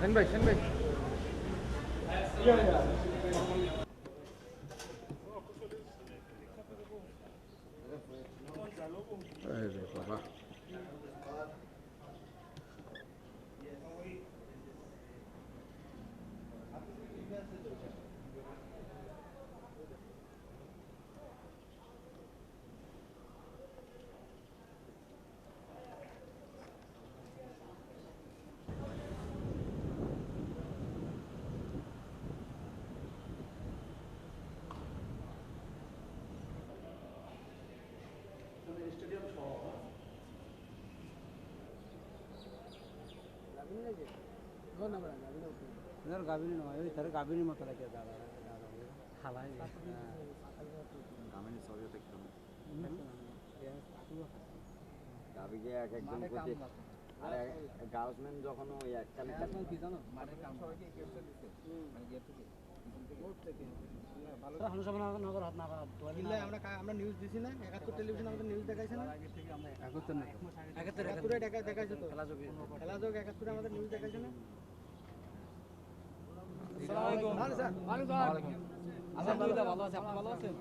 Sen bek, sen bek. Gel ya. Hayır, baba. গাভিনী নয় ওই তার গাভিনীর মতো লাগে দাদা খালাই গামিনী ছবিও দেখতাম গাবিকে এক একজন প্রতি আর গার্লসম্যান যখন ওই একটা আমরা নিউজ দিছি না? একাত্তর টেলিভিশন আমাদের নিউজ দেখাইছে না? একাত্তর একাত্তরে দেখা দেখাইছে তো খেলা যোগ একাত্তরে আমাদের নিউজ দেখাইছে না? আলহামদুলিল্লাহ ভালো আছে। আপনি ভালো আছেন?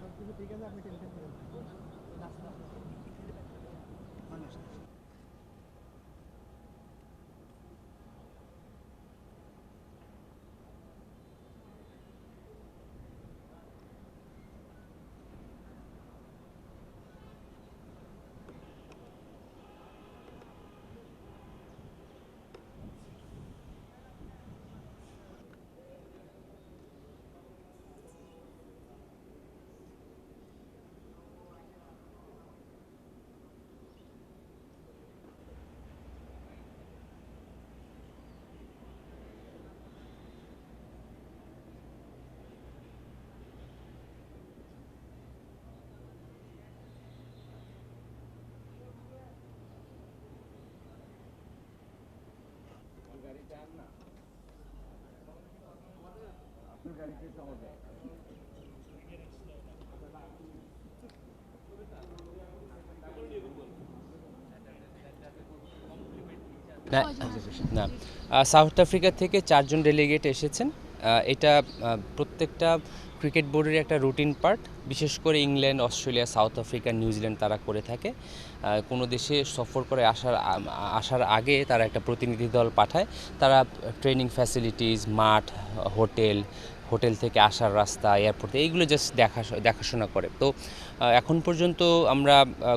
সব ঠিক আছে আপনি টেনশন করেন না সাউথ আফ্রিকা থেকে চারজন ডেলিগেট এসেছেন। এটা প্রত্যেকটা ক্রিকেট বোর্ডের একটা রুটিন পার্ট। বিশেষ করে England, Australia, south Africa New Zealand তারা করে থাকে। কোনো দেশে সফর করে আসার আসার আগে তারা একটা প্রতিনিধি দল পাঠায়। তারা ট্রেনিং ফ্যাসিলিটিস মাঠ, হোটেল হোটেল থেকে আসার রাস্তা এয়ারপোর্ট এইগুলো জাস্ট দেখা দেখাশোনা করে। তো এখন পর্যন্ত আমরা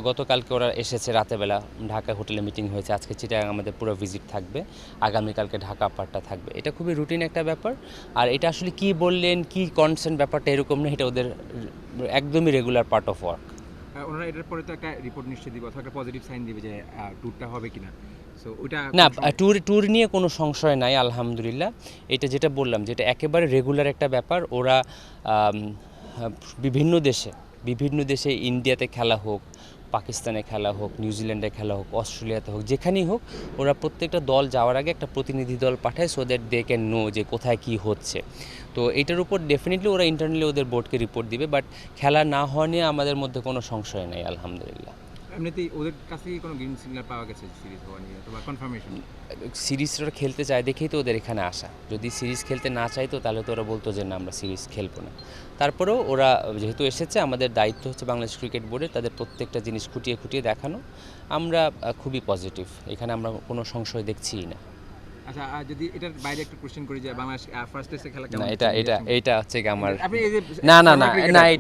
গতকালকে ওরা এসেছে রাতেবেলা। ঢাকা হোটেলে মিটিং হয়েছে। আজকে চিটাগাং আমাদের পুরো ভিজিট থাকবে। আগামীকালকে ঢাকা পার্টটা থাকবে। এটা খুবই রুটিন একটা ব্যাপার। আর এটা আসলে কি বললেন, কি কনসেন্ট ব্যাপারটা এরকম না, এটা ওদের একদমই রেগুলার পার্ট অফ ওয়ার্ক ওনারা এটার পরে তো একটা রিপোর্ট নিশ্চয়ই দিবে, অথবা একটা পজিটিভ সাইন দিবে যে ট্যুরটা হবে কিনা। না ট্যুর ট্যুর নিয়ে কোনো সংশয় নাই আলহামদুলিল্লাহ। এটা যেটা বললাম যেটা একেবারে রেগুলার একটা ব্যাপার ওরা বিভিন্ন দেশে বিভিন্ন দেশে ইন্ডিয়াতে খেলা হোক পাকিস্তানে খেলা হোক নিউজিল্যান্ডে খেলা হোক অস্ট্রেলিয়াতে হোক যেখানেই হোক ওরা প্রত্যেকটা দল যাওয়ার আগে একটা প্রতিনিধি দল পাঠায় so that they can know যে কোথায় কি হচ্ছে। তো এটার উপর ডেফিনেটলি ওরা ইন্টারনালি ওদের বোর্ডকে রিপোর্ট দিবে বাট খেলা না হওয়া নিয়ে আমাদের মধ্যে কোনো সংশয় নেই আলহামদুলিল্লাহ। এমনিতেই ওদের কাছে কোনো গ্রিন সিগন্যাল পাওয়া গেছে সিরিজ হওয়া নিয়ে? অথবা কনফার্মেশন সিরিজ ওরা খেলতে চায় দেখেই তো ওদের এখানে আসা। যদি সিরিজ খেলতে না চাইতো তাহলে তো ওরা বলতো যে না আমরা সিরিজ খেলব না। তারপরেও ওরা যেহেতু এসেছে আমাদের দায়িত্ব হচ্ছে বাংলাদেশ ক্রিকেট বোর্ডের তাদের প্রত্যেকটা জিনিস খুঁটিয়ে খুঁটিয়ে দেখানো। আমরা খুবই পজিটিভ এখানে আমরা কোনো সংশয় দেখছিই না। আচ্ছা আর যদি এটার বাইরে একটা কোশ্চেন করি যে বাংলাদেশ ফার্স্ট টেস্টে খেলা না কেমন এটা এটা এটা হচ্ছে কি আমার না না না না এটা